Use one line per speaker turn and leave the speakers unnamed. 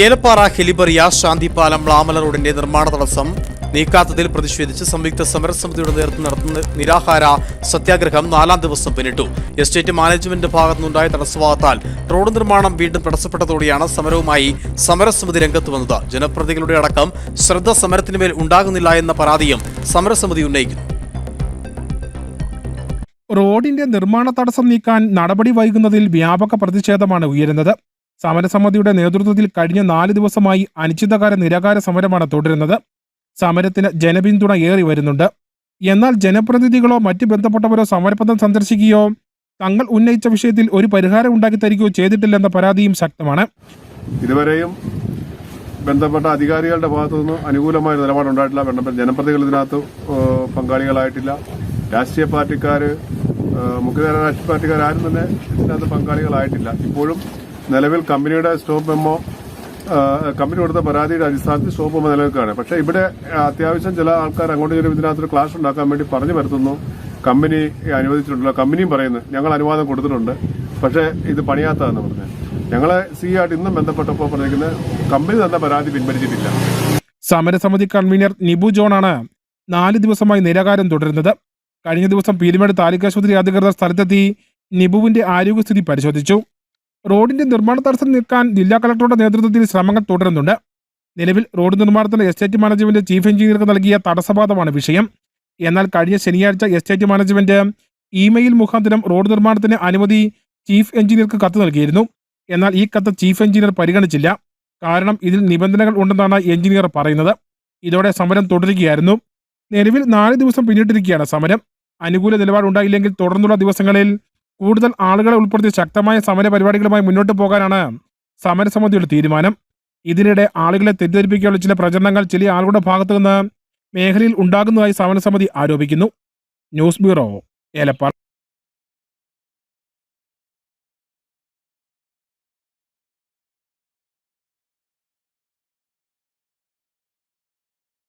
ഏലപ്പാറ ഹെലിബറിയ ശാന്തിപാലം ളാമല റോഡിന്റെ നിർമ്മാണ തടസ്സം നീക്കാത്തതിൽ പ്രതിഷേധിച്ച് സംയുക്ത സമരസമിതിയുടെ നേതൃത്വം നടത്തുന്ന നിരാഹാര സത്യാഗ്രഹം നാലാം ദിവസം പിന്നിട്ടു. എസ്റ്റേറ്റ് മാനേജ്മെന്റ് ഭാഗത്തുനിന്നുണ്ടായ തടസ്സവാദത്താൽ റോഡ് നിർമ്മാണം വീണ്ടും തടസ്സപ്പെട്ടതോടെയാണ് സമരവുമായി സമരസമിതി രംഗത്ത് വന്നത്. ജനപ്രതികളുടെ അടക്കം ശ്രദ്ധ സമരത്തിനുമേൽ ഉണ്ടാകുന്നില്ല എന്ന പരാതിയും സമരസമിതി ഉന്നയിക്കുന്നു.
റോഡിന്റെ നിർമ്മാണ തടസ്സം നീക്കാൻ നടപടി വൈകുന്നതിൽ വ്യാപക പ്രതിഷേധമാണ് ഉയരുന്നത്. സമരസമിതിയുടെ നേതൃത്വത്തിൽ കഴിഞ്ഞ നാല് ദിവസമായി അനിശ്ചിതകാല നിരാകാര സമരമാണ് തുടരുന്നത്. സമരത്തിന് ജനപിന്തുണ ഏറി വരുന്നുണ്ട്. എന്നാൽ ജനപ്രതിനിധികളോ മറ്റ് ബന്ധപ്പെട്ടവരോ സമരപഥം സന്ദർശിക്കുകയോ തങ്ങൾ ഉന്നയിച്ച വിഷയത്തിൽ ഒരു പരിഹാരം ഉണ്ടാക്കി തരികയോ ചെയ്തിട്ടില്ലെന്ന പരാതിയും ശക്തമാണ്.
ഇതുവരെയും ബന്ധപ്പെട്ട അധികാരികളുടെ ഭാഗത്തുനിന്ന് അനുകൂലമായ നിലപാടുണ്ടായിട്ടില്ല ബന്ധപ്പെട്ട ജനപ്രതികൾ ഇതിനകത്ത് പങ്കാളികളായിട്ടില്ല. രാഷ്ട്രീയ പാർട്ടിക്കാർ മുഖ്യധാര രാഷ്ട്രീയ പാർട്ടിക്കാർ ആരും തന്നെ ഇതിനകത്ത് പങ്കാളികളായിട്ടില്ല. ഇപ്പോഴും നിലവിൽ കമ്പനിയുടെ സ്റ്റോപ്പ് മെമ്മോ കമ്പനി കൊടുത്ത പരാതിയുടെ അടിസ്ഥാനത്തിൽ സ്റ്റോപ്പ് മെമ്മോ നിലനിൽക്കുകയാണ്. പക്ഷേ ഇവിടെ അത്യാവശ്യം ചില ആൾക്കാർ അങ്ങോട്ട് ഇങ്ങോട്ടും ഇതിനകത്തൊരു ക്ലാഷ് ഉണ്ടാക്കാൻ വേണ്ടി പറഞ്ഞു വരുത്തുന്നു. കമ്പനി അനുവദിച്ചിട്ടുണ്ടല്ലോ കമ്പനിയും പറയുന്നു ഞങ്ങൾ അനുവാദം കൊടുത്തിട്ടുണ്ട് പക്ഷേ ഇത് പണിയാത്തതെന്ന് പറഞ്ഞു. ഞങ്ങളെ സി ആയിട്ട് ഇന്നും ബന്ധപ്പെട്ടപ്പോൾ പറഞ്ഞിരിക്കുന്നത് കമ്പനി തന്ന പരാതി പിൻവലിച്ചിട്ടില്ല.
സമരസമിതി കൺവീനർ നിബു ജോണാണ് നാല് ദിവസമായി നിരാകാരം തുടരുന്നത്. കഴിഞ്ഞ ദിവസം പീരുമേട് താലൂക്ക് ആശുപത്രി അധികൃതർ സ്ഥലത്തെത്തി നിബുവിന്റെ ആരോഗ്യസ്ഥിതി പരിശോധിച്ചു. റോഡിന്റെ നിർമ്മാണ തടസ്സം നീക്കാൻ ജില്ലാ കളക്ടറുടെ നേതൃത്വത്തിൽ ശ്രമങ്ങൾ തുടരുന്നുണ്ട്. നിലവിൽ റോഡ് നിർമ്മാണത്തിന് എസ്റ്റേറ്റ് മാനേജ്മെന്റ് ചീഫ് എഞ്ചിനീയർക്ക് നൽകിയ തടസ്സവാദമാണ് വിഷയം. എന്നാൽ കഴിഞ്ഞ ശനിയാഴ്ച എസ്റ്റേറ്റ് മാനേജ്മെന്റ് ഇമെയിൽ മുഖാന്തരം റോഡ് നിർമ്മാണത്തിന് അനുമതി ചീഫ് എഞ്ചിനീയർക്ക് കത്ത് നൽകിയിരുന്നു. എന്നാൽ ഈ കത്ത് ചീഫ് എഞ്ചിനീയർ പരിഗണിച്ചില്ല. കാരണം ഇതിൽ നിബന്ധനകൾ ഉണ്ടെന്നാണ് എഞ്ചിനീയർ പറയുന്നത്. ഇതോടെ സമരം തുടരുകയായിരുന്നു. നിലവിൽ നാല് ദിവസം പിന്നിട്ടിരിക്കുകയാണ് സമരം. അനുകൂല നിലപാടുണ്ടായില്ലെങ്കിൽ തുടർന്നുള്ള ദിവസങ്ങളിൽ കൂടുതൽ ആളുകളെ ഉൾപ്പെടുത്തി ശക്തമായ സമര പരിപാടികളുമായി മുന്നോട്ട് പോകാനാണ് സമരസമിതിയുടെ തീരുമാനം. ഇതിനിടെ ആളുകളെ തെറ്റിദ്ധരിപ്പിക്കാനുള്ള ചില പ്രചരണങ്ങൾ ചില ആളുകളുടെ ഭാഗത്തു നിന്ന് മേഖലയിൽ ഉണ്ടാകുന്നതായി സമരസമിതി ആരോപിക്കുന്നു. News bureau ഏലപ്പാൾ